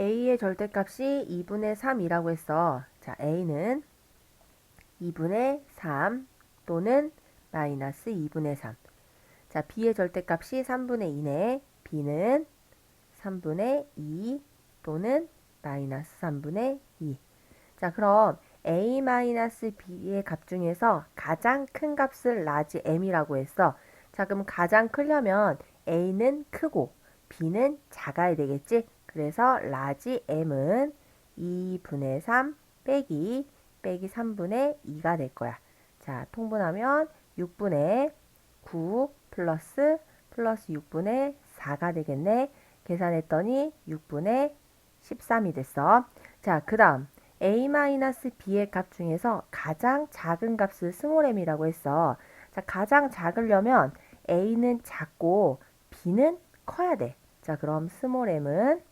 a의 절대값이 2분의 3이라고 했어. 자, a는 2분의 3 또는 마이너스 2분의 3. 자, b의 절대값이 3분의 2네. b는 3분의 2 또는 마이너스 3분의 2. 자, 그럼 a 마이너스 b의 값 중에서 가장 큰 값을 라지 m이라고 했어. 자, 그럼 가장 크려면 a는 크고 b는 작아야 되겠지? 그래서 라지 m은 2분의 3 빼기 빼기 3분의 2가 될 거야. 자, 통분하면 6분의 9 플러스 플러스 6분의 4가 되겠네. 계산했더니 6분의 13이 됐어. 자, 그 다음 a-b의 값 중에서 가장 작은 값을 스몰 m이라고 했어. 자, 가장 작으려면 a는 작고 b는 커야 돼. 자, 그럼 스몰 m은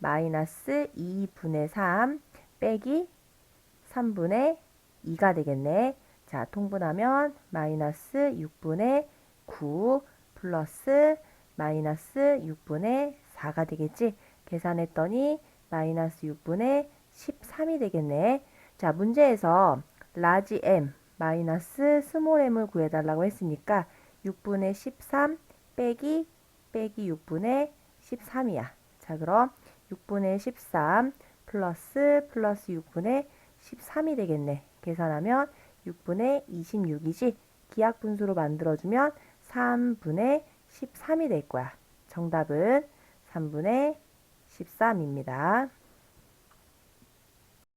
마이너스 2분의 3 빼기 3분의 2가 되겠네. 자, 통분하면 마이너스 6분의 9 플러스 마이너스 6분의 4가 되겠지. 계산했더니 마이너스 6분의 13이 되겠네. 자, 문제에서 라지 m 마이너스 스몰 m을 구해달라고 했으니까 6분의 13 빼기 빼기 6분의 13이야. 자, 그럼 6분의 13 플러스 플러스 6분의 13이 되겠네. 계산하면 6분의 26이지. 기하 분수로 만들어주면 3분의 13이 될 거야. 정답은 3분의 13입니다.